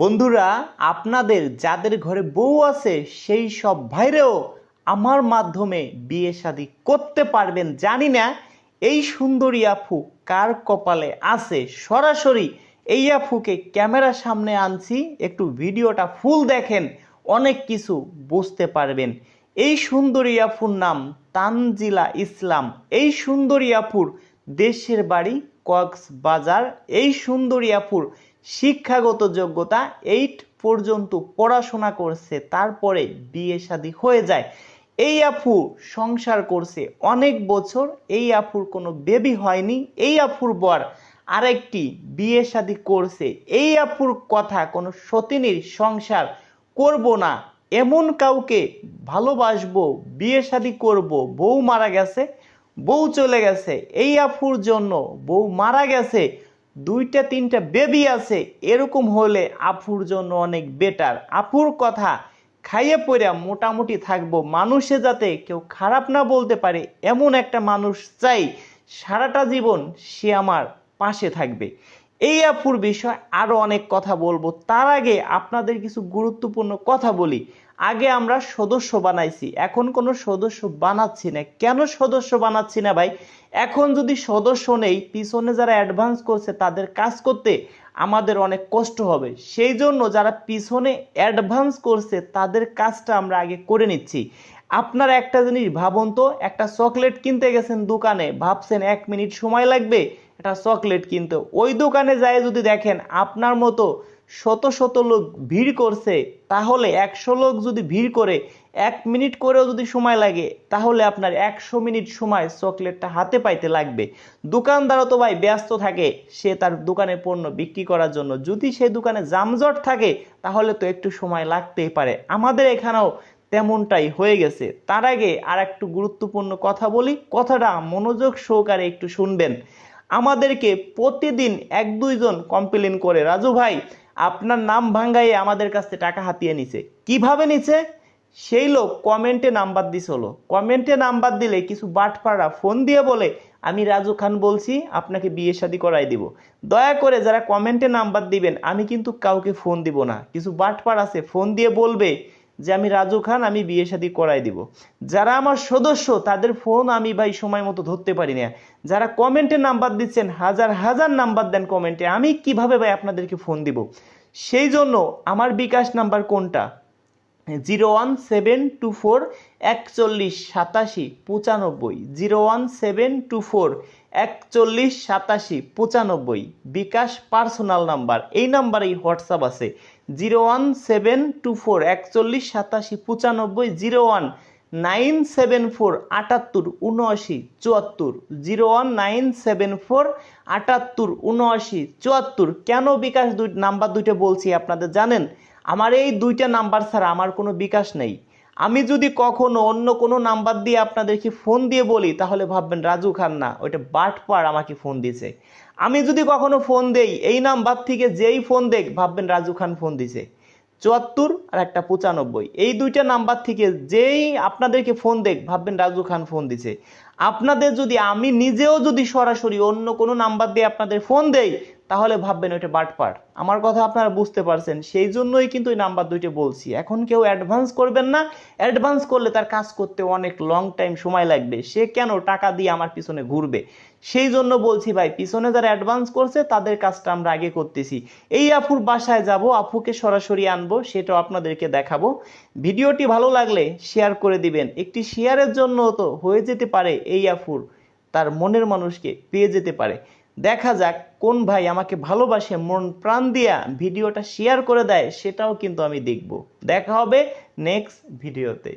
বন্ধুরা, আপনাদের যাদের ঘরে বউ আছে, সেই সব ভাইরেও আমার মাধ্যমে বিয়ে শাদী করতে পারবেন। জানি না এই সুন্দরী আফু কার কপালে আছে। সরাসরি এই আফুকে ক্যামেরার সামনে আনছি, একটু ভিডিওটা ফুল দেখেন, অনেক কিছু বুঝতে পারবেন। এই সুন্দরী আফুর নাম তানজিলা ইসলাম। এই সুন্দরী আফুর দেশের বাড়ি কক্সবাজার। এই সুন্দরী আফুর শিক্ষাগত যোগ্যতা এইট পর্যন্ত পড়াশোনা করছে, তারপরে বিয়ে শাদী হয়ে যায়। এই আফু সংসার করছে অনেক বছর, এই আফুর কোনো বেবি হয়নি, এই আফুর বর আরেকটি বিয়ে শাদী করছে। এই আফুর কথা কোনো সতিনীর সংসার করব না, এমন কাউকে ভালোবাসবো, বিয়ে শাদী করব, বউ মারা গেছে, বউ চলে গেছে, এই আফুর জন্য বউ মারা গেছে। দুইটা, তিনটা বেবি আছে, এরকম হলে আফুর জন্য অনেক বেটার আফুর কথা খাইয়ে পড়া মোটামুটি থাকব। মানুষে যাতে কেউ খারাপ না বলতে পারে, এমন একটা মানুষ চাই, সারাটা জীবন সে আমার পাশে থাকবে। এই আফুর বিষয় আরও অনেক কথা বলব। তার আগে আপনাদের কিছু গুরুত্বপূর্ণ কথা বলি। আগে আমরা সদস্য বানাইছি, এখন কোনো সদস্য বানাচ্ছি না। কেন সদস্য বানাচ্ছি না ভাই? এখন যদি সদস্য নেই, পিছনে যারা অ্যাডভান্স করছে, তাদের কাজ করতে আমাদের অনেক কষ্ট হবে। সেই জন্য যারা পিছনে অ্যাডভান্স করছে, তাদের কাজটা আমরা আগে করে নিচ্ছি। আপনারা একটা জিনিস ভাবুন তো, একটা চকলেট কিনতে গেছেন দোকানে, ভাবছেন এক মিনিট সময় লাগবে, একটা চকলেট কিনতে। ওই দোকানে যায় যদি দেখেন, আপনার মতো শত শত লোক ভিড় করছে, তাহলে একশো লোক যদি ভিড় করে, এক মিনিট করেও যদি সময় লাগে, তাহলে আপনার একশো মিনিট সময় চকলেটটা হাতে পাইতে লাগবে। দোকানদারও তো ভাই ব্যস্ত থাকে, সে তার দোকানে পণ্য বিক্রি করার জন্য। যদি সেই দোকানে জামজট থাকে, তাহলে তো একটু সময় লাগতেই পারে। আমাদের এখানেও তেমনটাই হয়ে গেছে। তার আগে আর একটু গুরুত্বপূর্ণ কথা বলি, কথাটা মনোযোগ সহকারে একটু শুনবেন। আমাদেরকে প্রতিদিন এক দুইজন কমপ্লেন করে। রাজু ভাই আপনার নাম ভাঙ্গাইয়ে আমাদের কাছ থেকে টাকা হাতিয়ে নিছে। কীভাবে নিছে? সেই লোক কমেন্টে নাম্বার দিস হলো। কমেন্টে নাম্বার দিলে কিছু বাটপাড়া ফোন দিয়ে বলে, আমি রাজু খান বলছি, আপনাকে বিয়ে শাদি করাই দিব। দয়া করে যারা কমেন্টে নাম্বার দিবেন, আমি কিন্তু কাউকে ফোন দিব না। কিছু বাটপাড়া আছে, ফোন দিয়ে বলবে যে আমি রাজু খান, আমি বিয়ে শাদী করাই দিব। যারা আমার সদস্য, তাদের ফোন আমি ভাই সময় মতো ধরতে পারি না। যারা কমেন্টে নাম্বার দিচ্ছেন, হাজার হাজার নাম্বার দেন কমেন্টে আমি কীভাবে ভাই আপনাদেরকে ফোন দিব? সেই জন্য আমার বিকাশ নাম্বার কোনটা? Zero one seven two four একচল্লিশ সাতাশি পঁচানব্বই। Zero one seven two four একচল্লিশ, সাতাশি, পঁচানব্বই, বিকাশ পার্সোনাল নাম্বার। এই নাম্বারেই হোয়াটসঅ্যাপ আছে। Zero one seven two four, একচল্লিশ, সাতাশি, পঁচানব্বই, zero one nine seven four, আটাত্তর, উনআশি, চুয়াত্তর। Zero one nine seven four, আটাত্তর, উনআশি, চুয়াত্তর। কেন বিকাশ দুই, নাম্বার দুইটা বলছি আপনাদের জানেন? আমার এই দুইটা নাম্বার ছাড়া আমার কোনো বিকাশ নেই। আমি যদি কখনো অন্য কোনো নাম্বার দিয়ে আপনাদেরকে ফোন দিয়ে বলি, তাহলে ভাববেন, রাজু খান না ওইটা বাটপার আমাকে ফোন দিয়েছে আমি যদি কখনো ফোন দেই, এই নাম্বার থেকে যেই ফোন দেখ, ভাববেন, রাজু খান ফোন দিছে। চুয়াত্তর আর একটা পঁচানব্বই, এই দুইটা নাম্বার থেকে যেই আপনাদেরকে ফোন দেখ, ভাববেন, রাজু খান ফোন দিছে। আপনাদের যদি, আমি নিজেও যদি সরাসরি অন্য কোনো নাম্বার দিয়ে আপনাদের ফোন দেই তাহলে ভাববেন ওইটা বাটপার আমার কথা আপনারা বুঝতে পারছেন, সেই জন্যই কিন্তু এই নাম্বার দুইটা বলছি। এখন কেউ অ্যাডভান্স করবেন না অ্যাডভান্স করলে তার কাজ করতে অনেক লং টাইম সময় লাগবে। সে কেন টাকা দিয়ে আমার পিছনে ঘুরবে? সেই জন্য বলছি ভাই, পিছনে যারা অ্যাডভান্স করছে, তাদের কাজটা আমরা আগে করতেছি। এই আফুর বাসায় যাব আফুকে সরাসরি আনব, সেটাও আপনাদেরকে দেখাবো। ভিডিওটি ভালো লাগলে শেয়ার করে দিবেন। একটি শেয়ারের জন্য তো হয়ে যেতে পারে এই আফুর তার মনের মানুষকে পেয়ে যেতে পারে। দেখা যাক কোন ভাই আমাকে ভালোবাসে, মন প্রাণ দিয়া ভিডিওটা শেয়ার করে দেয়, সেটাও কিন্তু আমি দেখব। দেখা হবে নেক্সট ভিডিওতে